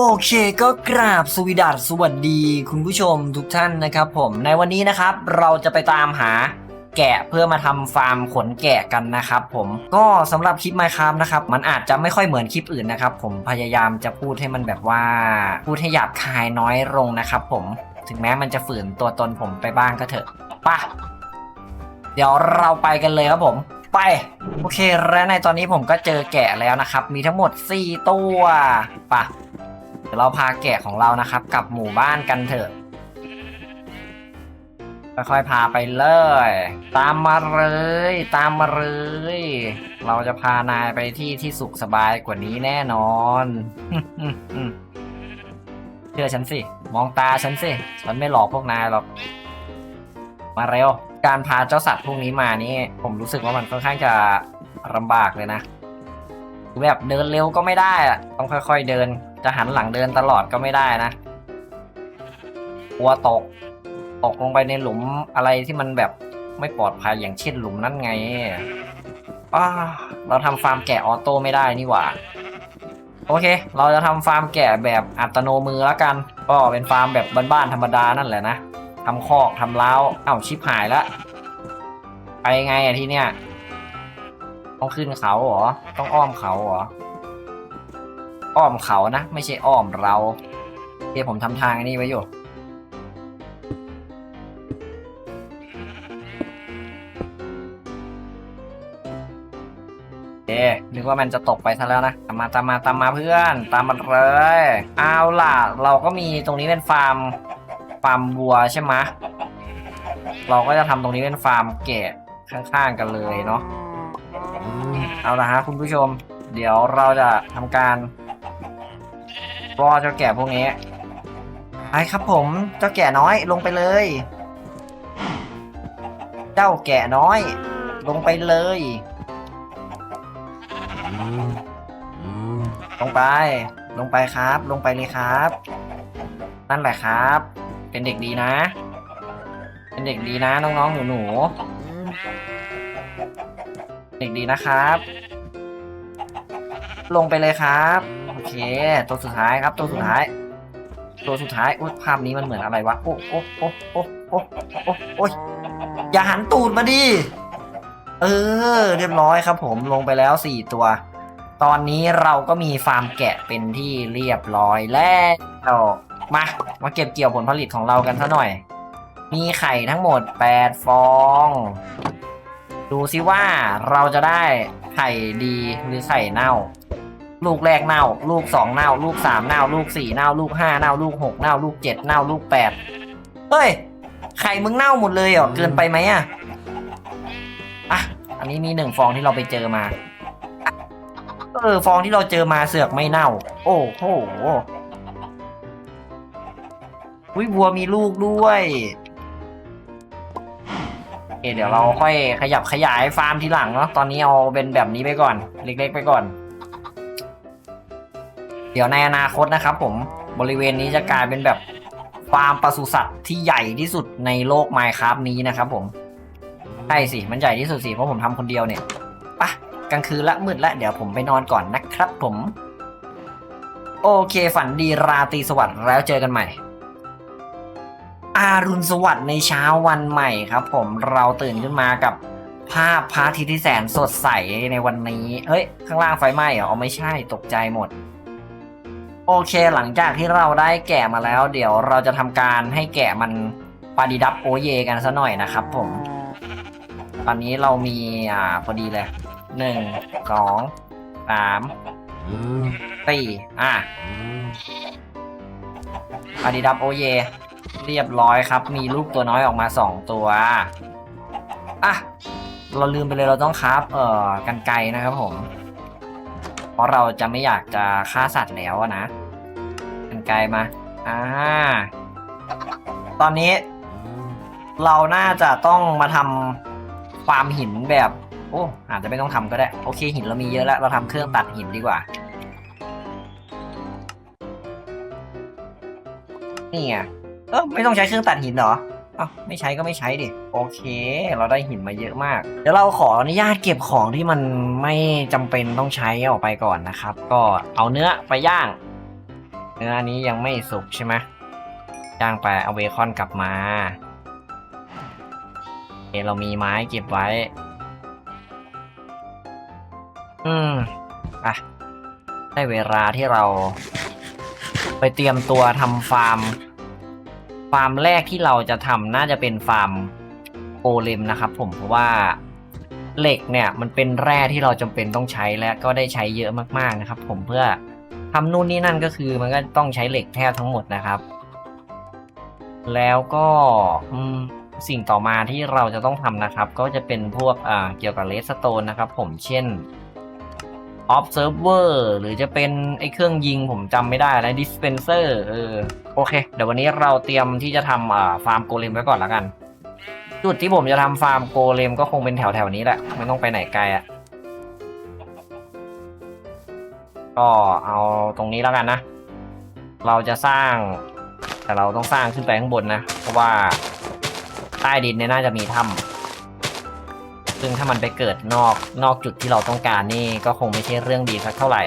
โอเคก็กราบสวสดัสสวัสดีคุณผู้ชมทุกท่านนะครับผมในวันนี้นะครับเราจะไปตามหาแกะเพื่อมาทำฟาร์มขนแกะกันนะครับผมก็สำหรับคลิป Minecraft นะครับมันอาจจะไม่ค่อยเหมือนคลิปอื่นนะครับผมพยายามจะพูดให้มันแบบว่าพูดให้หยาบคายน้อยลงนะครับผมถึงแม้มันจะฝืนตัวตนผมไปบ้างก็เถอะไป่ะเดี๋ยวเราไปกันเลยครับผมไปโอเคและในตอนนี้ผมก็เจอแกะแล้วนะครับ มีทั้งหมด 4 ตัวไป่ะ เดี๋ยวเราพาแกะของเรานะครับกลับหมู่บ้านกันเถอะค่อยๆพาไปเลย ตามมาเลย ตามมาเลย เราจะพานายไปที่ที่สุขสบายกว่านี้แน่นอนเชื่อฉันสิ มองตาฉันสิ ฉันไม่หลอกพวกนายหรอก มาเร็ว การพาเจ้าสัตว์พวกนี้มานี่ ผมรู้สึกว่ามันค่อนข้างจะลำบากเลยนะ แบบเดินเร็วก็ไม่ได้อะต้องค่อย ๆเดิน จะหันหลังเดินตลอดก็ไม่ได้นะกลัวตก ตกลงไปในหลุมอะไรที่มันแบบไม่ปลอดภัยอย่างเช่นหลุมนั่นไงอ้าเราทำฟาร์มแกะออโต้ไม่ได้นี่หว่า โอเค เราจะทำฟาร์มแกะแบบอัตโนมือแล้วกัน ก็เป็นฟาร์มแบบบ้านๆธรรมดานั่นแหละนะทำคอกทำเล้าเอ้าชิบหายล้วไปไงอะที่เนี้ยต้องขึ้นเขาเหรอ ต้องอ้อมเขาเหรอ อ้อมเขานะ ไม่ใช่อ้อมเราเดี๋ยวผมทำทางนี้ไว้อยู่เอ๊นึกว่ามันจะตกไปซะแล้วนะ ตามมาตามมาตามมาเพื่อน ตามมาเลย เอาล่ะ เราก็มีตรงนี้เป็นฟาร์ม ฟาร์มวัวใช่ไหมเราก็จะทำตรงนี้เป็นฟาร์มแกะข้างๆกันเลยเนาะ เอาละฮะคุณผู้ชม เดี๋ยวเราจะทำการ รอเจ้าแก่พวกนี้ไปครับผมเจ้าแก่น้อยลงไปเลย เจ้าแก่น้อย ลงไปเลย ลงไป ลงไปครับ ลงไปเลยครับ นั่นแหละครับ เป็นเด็กดีนะ เป็นเด็กดีนะน้องๆหนูๆเด็กดีนะครับ ลงไปเลยครับ อเค ตัวสุดท้ายครับ ตัวสุดท้าย ตัวสุดท้ายโอ้ภาพนี้มันเหมือนอะไรวะ โอ้โอ้โอ้โอ้โอ้โอ้โอ้ยอย่าหันตูดมาดิ เออ เรียบร้อยครับผมลงไปแล้วสี่ตัว ตอนนี้เราก็มีฟาร์มแกะเป็นที่เรียบร้อยแล้วมา มาเก็บเกี่ยวผลผลิตของเรากันซะหน่อย มีไข่ทั้งหมด 8 ฟอง ดูซิว่าเราจะได้ไข่ดีหรือไข่เน่า ลูกแรกเน่า ลูกสองเน่า ลูกสามเน่า ลูกสี่เน่า ลูกห้าเน่า ลูกหกเน่า ลูกเจ็ดเน่า ลูกแปดเฮ้ย ไข่มึงเน่าหมดเลยเหรอ เกินไปไหมอะอะ อันนี้มีหนึ่งฟองที่เราไปเจอมา เออ ฟองที่เราเจอมาเสือกไม่เน่า โอ้โหวิวัวมีลูกด้วยโอเดี๋ยวเราค่อยขยับขยายฟาร์มทีหลังเนาะ ตอนนี้เอาเป็นแบบนี้ไปก่อน เล็กๆไปก่อน ดี๋ยวในอนาคตนะครับผมบริเวณนี้จะกลายเป็นแบบฟาร์มปศุสัตว์ที่ใหญ่ที่สุดในโลกไมครับนี้นะครับผมใช่สิมันใหญ่ที่สุดสิเพราะผมทำคนเดียวเนี่ยปะกลางคืนละมืดละเดี๋ยวผมไปนอนก่อนนะครับผม โอเคฝันดีราตรีสวัสดิ์แล้วเจอกันใหม่ อารุณสวัสดิ์ในเช้าวันใหม่ครับ ผมเราตื่นขึ้นมากับภาพพระอาทิตย์ที่แสนสดใสในวันนี้ เฮ้ย ข้างล่างไฟไหม้เหรอไม่ใช่ตกใจหมด โอเคหลังจากที่เราได้แกะมาแล้ว เดี๋ยวเราจะทำการให้แกะมันปาดิดับโอเยกันซะหน่อยนะครับผม ตอนนี้เรามีอ่าพอดีเลยหนึ่งสองสามสี่อะปาดิดับโอเย เรียบร้อยครับ มีลูกตัวน้อยออกมาสองตัวอะเราลืมไปเลยเราต้องคราฟเอ่อกันไกรนะครับผม ราะเราจะไม่อยากจะฆ่าสัตว์แล้วอะนะกันไกรมาอ่าตอนนี้ เราน่าจะต้องมาทำฟาร์มหินแบบ โอ้อาจจะไม่ต้องทำก็ได้ โอเคหินเรามีเยอะแล้ว เราทำเครื่องตัดหินดีกว่า นี่ไงเออไม่ต้องใช้เครื่องตัดหินเหรอ อ้าวไม่ใช้ก็ไม่ใช้ดิ โอเค เราได้หินมาเยอะมาก เดี๋ยวเราขออนุญาตเก็บของที่มันไม่จำเป็นต้องใช้ออกไปก่อนนะครับ ก็เอาเนื้อไปย่าง เนื้อนี้ยังไม่สุกใช่ไหมย่างไปเอาเบคอนกลับมาโอเคเรามีไม้เก็บไว้ อืมอะได้เวลาที่เรา ไปเตรียมตัวทำฟาร์ม ฟาร์มแรกที่เราจะทำน่าจะเป็นฟาร์มโกเลมนะครับ ผมเพราะว่าเหล็กเนี่ยมันเป็นแร่ที่เราจำเป็นต้องใช้และก็ได้ใช้เยอะมากๆนะครับ ผมเพื่อทำนู่นนี่นั่นก็คือมันก็ต้องใช้เหล็กแทบทั้งหมดนะครับ แล้วก็สิ่งต่อมาที่เราจะต้องทำนะครับ ก็จะเป็นพวกเกี่ยวกับเลสโตนนะครับ ผมเช่น observer หรือจะเป็นไอ้เครื่องยิงผมจำไม่ได้แล้ว dispenser เออโอเค เดี๋ยววันนี้เราเตรียมที่จะทำอ่าฟาร์มโกเลมไว้ก่อนแล้วกัน จุดที่ผมจะทำฟาร์มโกเลมก็คงเป็นแถวแถวนี้แหละ ไม่ต้องไปไหนไกลอะ ก็เอาตรงนี้แล้วกันนะ เราจะสร้าง แต่เราต้องสร้างขึ้นไปข้างบนนะ เพราะว่าใต้ดินเนี่ยน่าจะมีถ้ำ ซึ่งถ้ามันไปเกิดนอกนอกจุดที่เราต้องการนี่ก็คงไม่ใช่เรื่องดีสักเท่าไหร่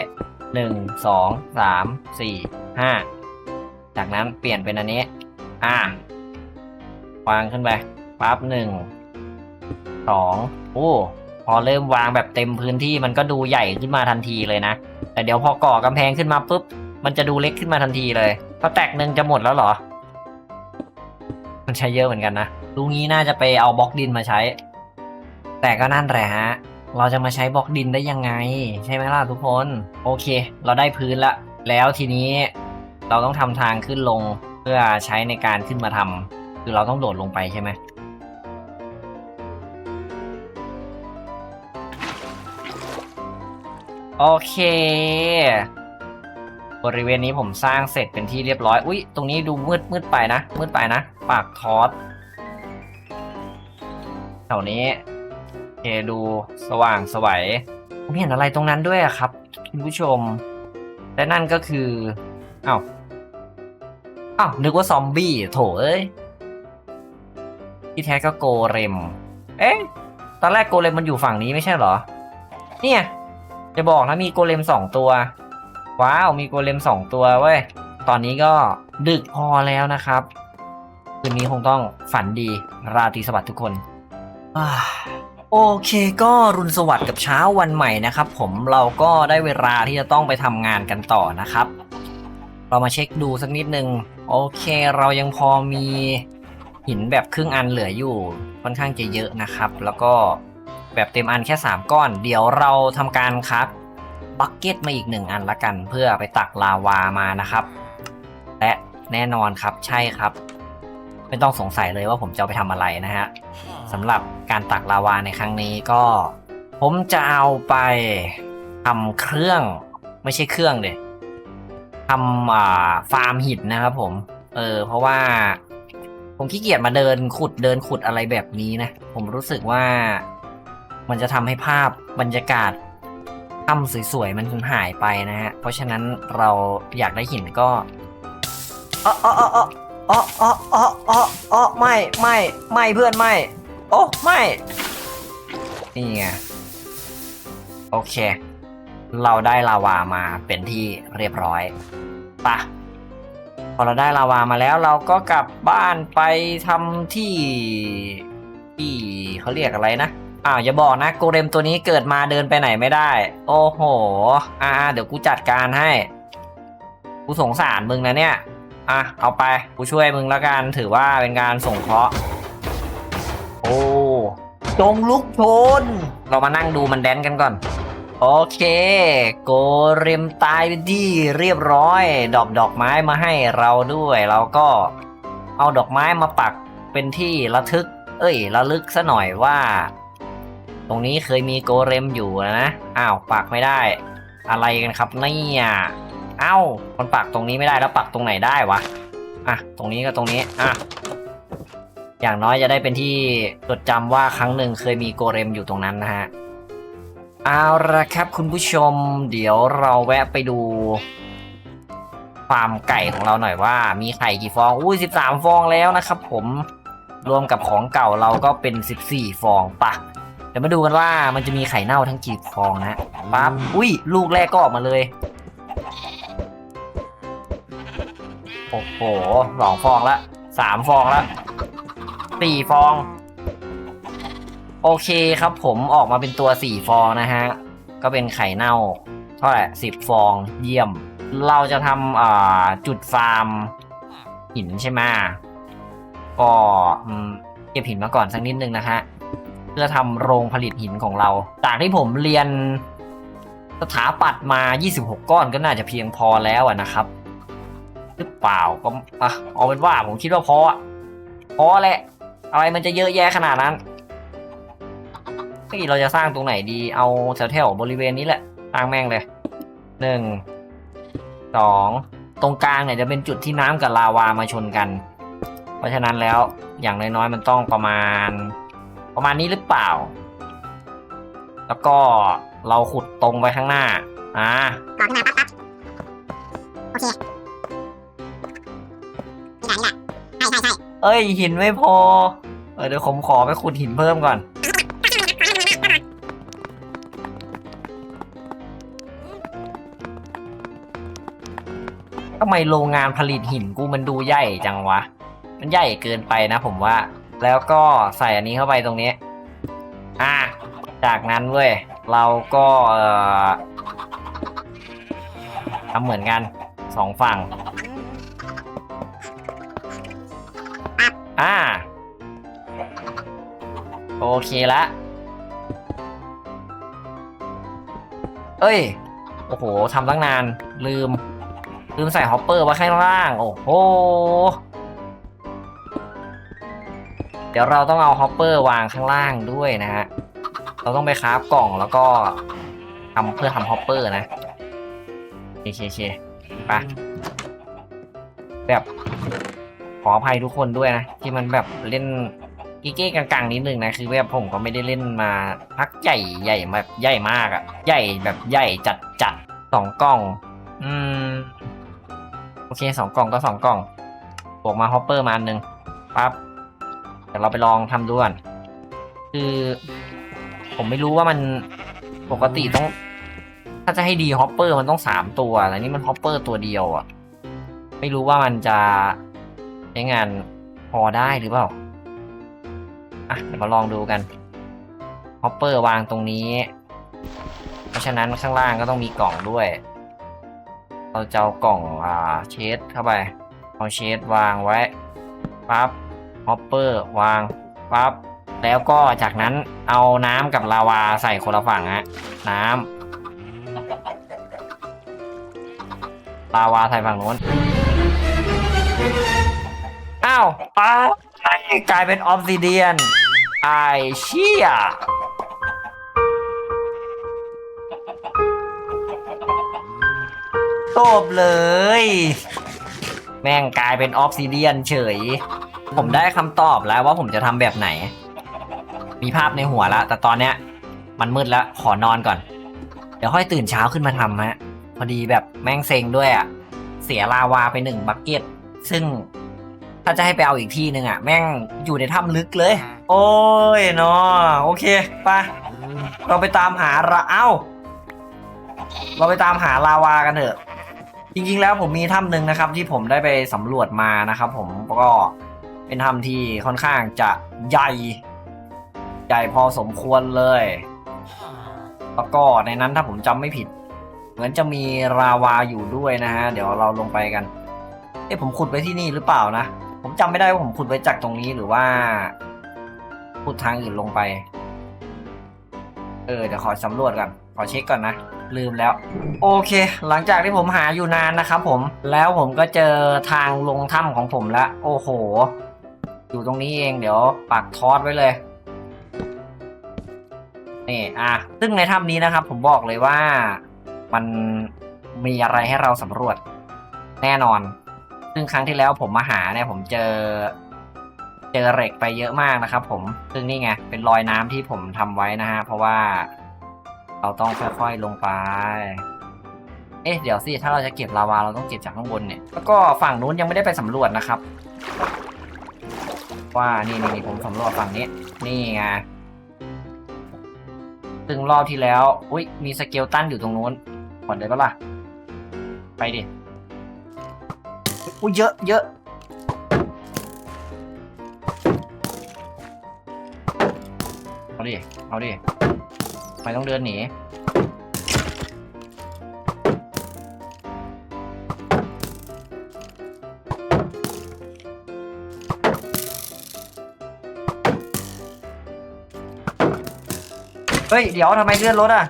หนึ่งสองสามสี่ห้าจากนั้นเปลี่ยนเป็นอันนี้ อ่าวางขึ้นไปปั๊บหนึ่งสองโอ้พอเริ่มวางแบบเต็มพื้นที่มันก็ดูใหญ่ขึ้นมาทันทีเลยนะ แต่เดี๋ยวพอก่อกำแพงขึ้นมาปุ๊บ มันจะดูเล็กขึ้นมาทันทีเลยพอแตกหนึ่งจะหมดแล้วเหรอ มันใช้เยอะเหมือนกันนะ ลูกนี้น่าจะไปเอาบล็อกดินมาใช้ แต่ก็นั่นแหละฮะ เราจะมาใช้บล็อกดินได้ยังไง ใช่ไหมล่ะทุกคน โอเค เราได้พื้นละ แล้วทีนี้เราต้องทำทางขึ้นลงเพื่อใช้ในการขึ้นมาทำคือเราต้องโดดลงไปใช่ไหมโอเค บริเวณนี้ผมสร้างเสร็จเป็นที่เรียบร้อย อุ๊ย ตรงนี้ดูมืดมืดไปนะ มืดไปนะ ปากทอสแถวนี้ เคดูสว่างสวัยผมเห็นอะไรตรงนั้นด้วยอะครับคุณผู้ชม และนั่นก็คืออ้าวอ้าวนึกว่าซอมบี้โถเอ้ยที่แท้ก็โกเรม เอ๊ะตอนแรกโกเลมมันอยู่ฝั่งนี้ไม่ใช่เหรอ เนี่ย จะบอกนะมีโกเลมสองตัว ว้าว มีโกเลมสองตัวเว้ย ตอนนี้ก็ดึกพอแล้วนะครับ คืนนี้คงต้องฝันดี ราตรีสวัสดิ์ทุกคนอ่า โอเคก็รุนสวัสดิ์กับเช้าวันใหม่นะครับ ผมเราก็ได้เวลาที่จะต้องไปทำงานกันต่อนะครับ เรามาเช็คดูสักนิดนึง โอเคเรายังพอมีหินแบบครึ่งอันเหลืออยู่ค่อนข้างจะเยอะนะครับ แล้วก็แบบเต็มอันแค่ 3 ก้อน เดี๋ยวเราทำการครับบักเก็ตมาอีกหนึ่งอันละกัน เพื่อไปตักลาวามานะครับ และแน่นอนครับใช่ครับ ไม่ต้องสงสัยเลยว่าผมจะไปทำอะไรนะฮะ สำหรับการตักลาวาในครั้งนี้ก็ ผมจะเอาไปทำเครื่องไม่ใช่เครื่องเด็ดทำฟาร์มหินนะครับผม เออ เพราะว่า ผมขี้เกียจมาเดินขุดเดินขุดอะไรแบบนี้นะ ผมรู้สึกว่ามันจะทำให้ภาพบรรยากาศถ้ำสวยๆมันหายไปนะฮะ เพราะฉะนั้นเราอยากได้หินก็อ๋ออ๋ออ๋ออ๋ออ๋ออ๋อไม่ไม่ไม่เพื่อนไม่ โอ้ไม่ นี่ไง โอเค เราได้ลาวามาเป็นที่เรียบร้อยปะพอเราได้ลาวามาแล้วเราก็กลับบ้านไปทำที่ที่เขาเรียกอะไรนะอ้าวอย่าบอกนะโกเรมตัวนี้เกิดมาเดินไปไหนไม่ได้ โอ้โห อ่า เดี๋ยวกูจัดการให้ กูสงสารมึงนะเนี่ย อะ เอาไป กูช่วยมึงแล้วกัน ถือว่าเป็นการส่งเคราะห์ จงลุกโชน เรามานั่งดูมันแดนกันก่อน โอเค โกเรมตายไปที่เรียบร้อย ดอกดอกไม้มาให้เราด้วย เราก็เอาดอกไม้มาปักเป็นที่ระทึก เอ้ย ระลึกซะหน่อยว่า ตรงนี้เคยมีโกเรมอยู่นะ อ้าวปักไม่ได้ อะไรกันครับเนี่ยเอ้า มันปักตรงนี้ไม่ได้แล้วปักตรงไหนได้วะ อะ ตรงนี้ก็ตรงนี้ อะ อย่างน้อยจะได้เป็นที่จดจำว่าครั้งหนึ่งเคยมีโกเรมอยู่ตรงนั้นนะฮะ เอาละครับคุณผู้ชม เดี๋ยวเราแวะไปดูฟาร์มไก่ของเราหน่อยว่า มีไข่กี่ฟอง อุ้ยสิบสามฟองแล้วนะครับผมรวมกับของเก่าเราก็เป็นสิบสี่ฟองปะเดี๋ยวมาดูกันว่ามันจะมีไข่เน่าทั้งกี่ฟองนะปั๊บอุ้ยลูกแรกก็ออกมาเลยโอ้โหสองฟองละสามฟองละ สี่ฟอง โอเคครับผมออกมาเป็นตัวสี่ฟองนะฮะ ก็เป็นไข่เน่าเท่าไหร่สิบฟองเยี่ยม เราจะทำจุดฟาร์มหินใช่ไหมก็เก็บหินมาก่อนสักนิดนึงนะฮะเพื่อทำโรงผลิตหินของเรา จากที่ผมเรียนสถาปัตย์มา 26 ก้อนก็น่าจะเพียงพอแล้วนะครับ หรือเปล่าก็อะเอาเป็นว่าผมคิดว่าพอพอแหละ อะไรมันจะเยอะแยะขนาดนั้นเฮ้ยเราจะสร้างตรงไหนดี เอาแถวๆบริเวณนี้แหละสร้างแม่งเลยหนึ่งสองตรงกลางเนี่ยจะเป็นจุดที่น้ำกับลาวามาชนกัน เพราะฉะนั้นแล้วอย่างน้อยๆมันต้องประมาณ ประมาณนี้หรือเปล่า แล้วก็เราขุดตรงไปข้างหน้า อ่าก่อขึ้นมาปั๊บปั๊บโอเค เอ้ยหินไม่พอ เออเดี๋ยวผมขอไปขุดหินเพิ่มก่อน ทำไมโรงงานผลิตหินกูมันดูใหญ่จังวะ มันใหญ่เกินไปนะผมว่า แล้วก็ใส่อันนี้เข้าไปตรงนี้ อะ จากนั้นเว้ย เราก็เอ่อทำเหมือนกันสองฝั่ง เคละ เอ้ย โอ้โหทำตั้งนาน ลืม ลืมใส่ฮอปเปอร์ไว้ข้างล่าง โอ้โห เดี๋ยวเราต้องเอาฮอปเปอร์วางข้างล่างด้วยนะฮะ เราต้องไปคราฟกล่องแล้วก็ทำเพื่อทำฮอปเปอร์นะโอเคโอเคไปแบบขออภัยทุกคนด้วยนะ ที่มันแบบเล่น กิ๊กๆกังๆนิดนึงนะคือแบบผมก็ไม่ได้เล่นมาพักใหญ่ใหญ่แบบใหญ่มากอะใหญ่แบบใหญ่จัดจัดๆสองกล่อง อืมโอเคสองกล่องก็สองกล่องบวกมาฮอปเปอร์มาอันหนึ่งปั๊บเดี๋ยวเราไปลองทำดูก่อนคือ ผมไม่รู้ว่ามันปกติต้อง ถ้าจะให้ดีฮอปเปอร์มันต้องสามตัวแต่นี่มันฮอปเปอร์ตัวเดียวอะไม่รู้ว่ามันจะใช้งานพอได้หรือเปล่า อะเดี๋ยวมาลองดูกันฮอปเปอร์วางตรงนี้ เพราะฉะนั้นข้างล่างก็ต้องมีกล่องด้วย เราจะเอากล่องอ่าเชดเข้าไป เอาเชดวางไว้ปั๊บฮอปเปอร์วางปั๊บแล้วก็จากนั้นเอาน้ำกับลาวาใส่คนละฝั่งฮะน้ำลาวาใส่ฝั่งโน้นอ้าวอ้าวกลายเป็นออฟซิเดียน ไอเชี่ยตบเลย แม่งกลายเป็นออฟซิเดียนเฉย ผมได้คำตอบแล้วว่าผมจะทำแบบไหน มีภาพในหัวแล้ว แต่ตอนเนี้ย มันมืดแล้ว ขอนอนก่อน เดี๋ยวค่อยตื่นเช้าขึ้นมาทำฮะ พอดีแบบแม่งเซ็งด้วยอะเสียลาวาไปหนึ่งบักเก็ต ซึ่ง ถ้าจะให้ไปเอาอีกที่หนึ่งอะ แม่งอยู่ในถ้ำลึกเลย โอ้ยเนาะโอเคไปเราไปตามหาระเอ้า เราไปตามหาลาวากันเถอะ จริงๆแล้วผมมีถ้ำหนึ่งนะครับ ที่ผมได้ไปสำรวจมานะครับ ผมก็เป็นถ้ำที่ค่อนข้างจะใหญ่ใหญ่พอสมควรเลย แล้วก็ในนั้นถ้าผมจำไม่ผิด เหมือนจะมีราวาอยู่ด้วยนะฮะ เดี๋ยวเราลงไปกันเอ๊ะผมขุดไว้ที่นี่หรือเปล่านะ ผมจำไม่ได้ว่าผมขุดไว้จากตรงนี้หรือว่าขุดทางอื่นลงไป เออเดี๋ยวขอสำรวจก่อนขอเช็คก่อนนะ ลืมแล้ว โอเค หลังจากที่ผมหาอยู่นานนะครับผมแล้วผมก็เจอทางลงถ้ำของผมแล้วโอ้โห อยู่ตรงนี้เองเดี๋ยวปักทอดไว้เลยนี่อะซึ่งในถ้ำนี้นะครับ ผมบอกเลยว่ามันมีอะไรให้เราสำรวจแน่นอน ซึ่งครั้งที่แล้วผมมาหาเนี่ยผมเจอ เจอเหล็กไปเยอะมากนะครับผม ซึ่งนี่ไงเป็นรอยน้ำที่ผมทำไว้นะฮะ เพราะว่าเราต้องค่อยๆลงไป เอ๊ะเดี๋ยวสิถ้าเราจะเก็บลาวาเราต้องเก็บจากข้างบนเนี่ย แล้วก็ฝั่งนู้นยังไม่ได้ไปสำรวจนะครับ ว่านี่นี่นผมสำรวจฝั่งนี้ นี่ไงซึ่งรอบที่แล้ว อุ้ยมีสเกลตันอยู่ตรงนู้นกดเลยปะล่ะ ไปดิ อุ้ยเยอะเยอะเอาดิ เอาดิไมต้องเดินหนี เฮ้ย เดี๋ยวทำไมเลื่อนรถอะ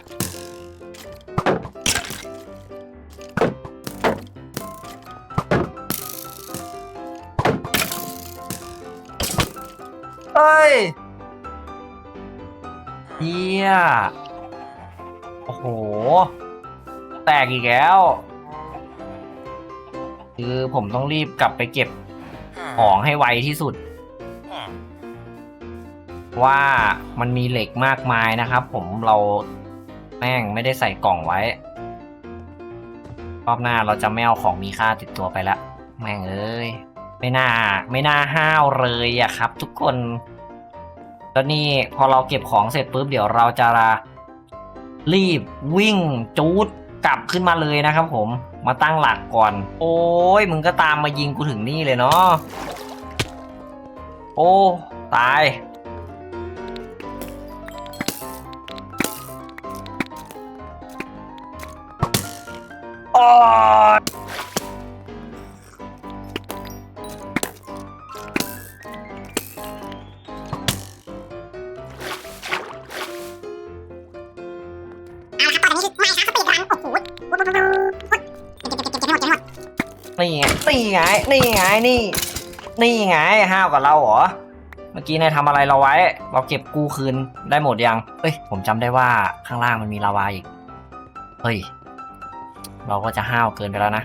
เฮียโอ้โห แตกอีกแล้ว คือผมต้องรีบกลับไปเก็บของให้ไวที่สุด ว่ามันมีเหล็กมากมายนะครับ ผมเราแม่งไม่ได้ใส่กล่องไว้ รอบหน้าเราจะไม่เอาของมีค่าติดตัวไปละ แม่งเอ้ย ไม่น่า ไม่น่าห้าวเลยอะครับ ทุกคน แล้วนี่พอเราเก็บของเสร็จปุ๊บเดี๋ยวเราจะรีบวิ่งจูดกลับขึ้นมาเลยนะครับผมมาตั้งหลักก่อน โอ้ยมึงก็ตามมายิงกูถึงนี่เลยเนาะโอ้ตาย นี่ไงนี่ไงนี่ นี่ไงห้าวกับเราเหรอ เมื่อกี้นายทำอะไรเราไว้ เราเก็บกู้คืนได้หมดยังเฮ้ย ผมจำได้ว่าข้างล่างมันมีลาวาอีก เฮ้ย เราก็จะห้าวเกินไปแล้วนะ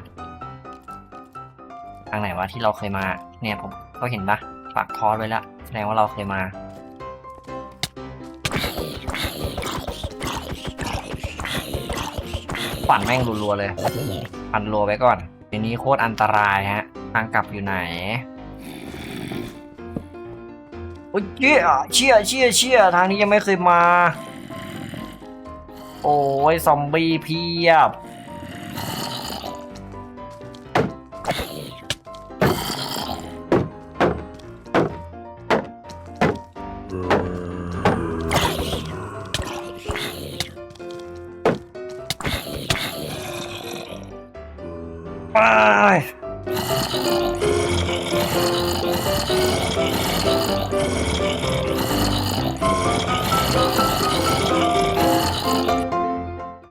ทางไหนวะที่เราเคยมา เนี่ยผมก็เห็นปะปักทอดไว้แล้วแสดงว่าเราเคยมาปั่นแม่งรัวๆเลย ปั่นรัวไว้ก่อนทีนี้โคตรอันตรายฮะ ทางกลับอยู่ไหนโอ้ยเชี่ยเชี่ยเชี่ยเชี่ยทางนี้ยังไม่เคยมา โอ้ยซอมบี้เพียบ